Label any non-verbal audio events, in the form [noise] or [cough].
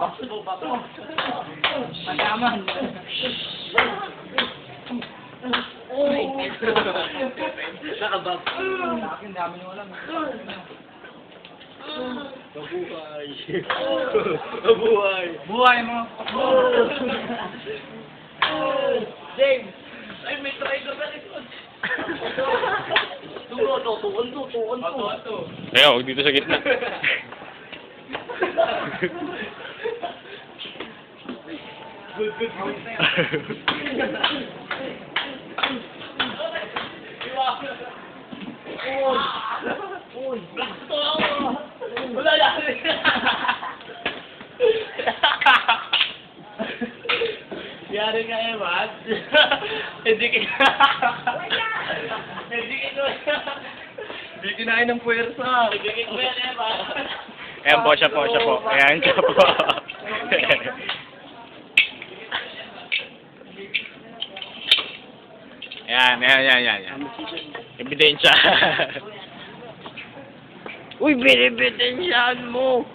Pagkaman. Nakabag. Akin, dami nyo alam. Mabuhay. Mabuhay. Buhay mo. James! Ay, may ka ba likod? Tuwa to, tuwan to, tuwan to. Huwag dito sa gitna. [laughs] Good, good, good. Uy! Wala! Yari ka, Evan. Hindi ka... Hindi ka... Hindi kinain ng puwersa. Hindi yan, Evan. Ayan po, siya po, siya po. Ayan, siya po. Ayan, ayan, ayan. ayan. Ebidensya. Uy, binibitensyahan mo!